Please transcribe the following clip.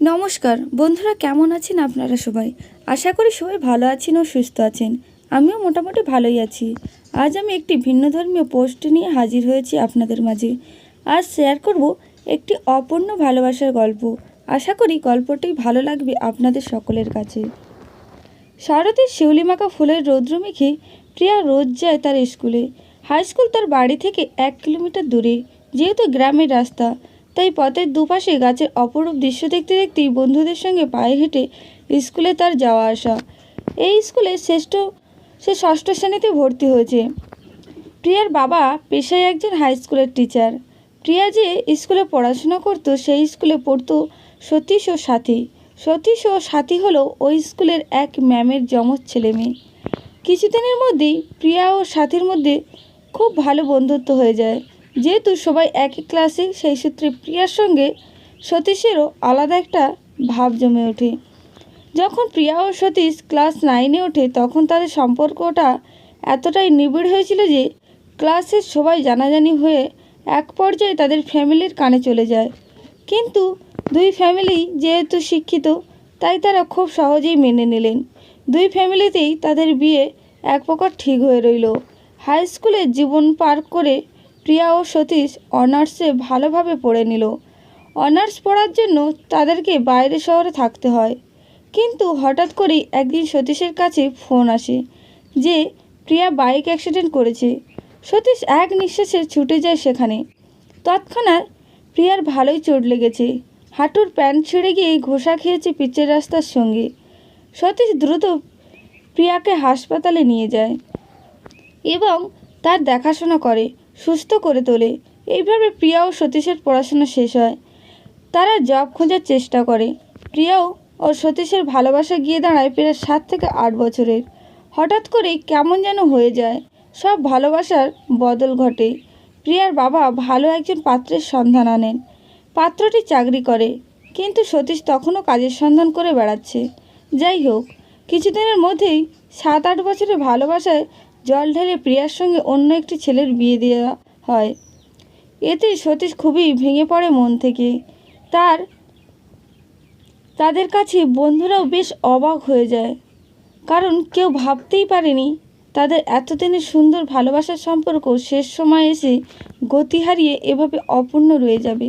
নমস্কার, বন্ধুরা কেমন আছেন আপনারা সবাই? আশা করি সবাই ভালো আছেন ও সুস্থ আছেন। আমিও মোটামুটি ভালোই আছি। আজ আমি একটি ভিন্ন ধর্মীয় পোস্ট নিয়ে হাজির হয়েছি আপনাদের মাঝে। আজ শেয়ার করব একটি অপূর্ণ ভালোবাসার গল্প। আশা করি গল্পটি ভালো লাগবে আপনাদের সকলের কাছে। শরতের শিউলিমাখা ফুলের রৌদ্র মেখে প্রিয়া রোজ যায় তার স্কুলে। হাই স্কুল তার বাড়ি থেকে এক কিলোমিটার দূরে, যেহেতু গ্রামের রাস্তা। তাই পথের দুপাশে গাছের অপরূপ দৃশ্য দেখতে দেখতেই বন্ধুদের সঙ্গে পায়ে হেঁটে স্কুলে তার যাওয়া আসা। এই স্কুলে শ্রেষ্ঠ, সে ষষ্ঠ শ্রেণীতে ভর্তি হয়েছে। প্রিয়ার বাবা পেশায় একজন হাই স্কুলের টিচার প্রিয়া যে স্কুলে পড়াশোনা করতো, সেই স্কুলে পড়তো সতীশ ও সাথী। সতীশ ও সাথী হলো ওই স্কুলের এক ম্যামের যমজ ছেলে মেয়ে। কিছুদিনের মধ্যেই প্রিয়া ও সাথীর মধ্যে খুব ভালো বন্ধুত্ব হয়ে যায়। যেহেতু সবাই একই ক্লাসে সেই সূত্রে প্রিয়ার সঙ্গে সতীশেরও আলাদা একটা ভাব জমে ওঠে। যখন প্রিয়া ও সতীশ ক্লাস নাইনে ওঠে, তখন তাদের সম্পর্কটা এতটাই নিবিড় হয়েছিল যে ক্লাসের সবাই জানাজানি হয়ে এক পর্যায়ে তাদের ফ্যামিলির কানে চলে যায়। কিন্তু দুই ফ্যামিলি যেহেতু শিক্ষিত, তাই তারা খুব সহজেই মেনে নিলেন। দুই ফ্যামিলিতেই তাদের বিয়ে এক প্রকার ঠিক হয়ে রইল। হাই স্কুলে জীবন পার করে প্রিয়া ও সতীশ অনার্সে ভালোভাবে পড়ে নিল। অনার্স পড়ার জন্য তাদেরকে বাইরে শহরে থাকতে হয়। কিন্তু হঠাৎ করেই একদিন সতীশের কাছে ফোন আসে যে, প্রিয়া বাইক অ্যাক্সিডেন্ট করেছে। সতীশ এক নিঃশ্বাসে ছুটে যায় সেখানে। তৎক্ষণাৎ প্রিয়ার ভালোই চোট লেগেছে। হাঁটুর প্যান্ট ছিঁড়ে গিয়ে ঘোষা খেয়েছে পিচের রাস্তার সঙ্গে। সতীশ দ্রুত প্রিয়াকে হাসপাতালে নিয়ে যায় এবং তার দেখাশোনা করে। সুস্থ করে তোলে। এইভাবে প্রিয়া ও সতীশের পড়াশোনা শেষ হয়। তারা জব খোঁজার চেষ্টা করে। প্রিয়াও ও সতীশের ভালোবাসা গিয়ে দাঁড়ায় প্রায় সাত থেকে আট বছরের। হঠাৎ করেই কেমন যেন হয়ে যায়। সব ভালোবাসার বদল ঘটে। প্রিয়ার বাবা ভালো একজন পাত্রের সন্ধান আনেন। পাত্রটি চাকরি করে, কিন্তু সতীশ তখনও কাজের সন্ধান করে বেড়াচ্ছে। যাই হোক, কিছুদিনের মধ্যেই সাত আট বছরের ভালোবাসায় জল ঢেলে প্রিয়ার সঙ্গে অন্য একটি ছেলের বিয়ে দেওয়া হয়। এতে সতীশ খুবই ভেঙে পড়ে মন থেকে। তার, তাদের কাছে বন্ধুরাও বেশ অবাক হয়ে যায়। কারণ কেউ ভাবতেই পারেনি, তাদের এতদিনের সুন্দর ভালোবাসার সম্পর্ক শেষ সময় এসে গতি হারিয়ে এভাবে অপূর্ণ রয়ে যাবে।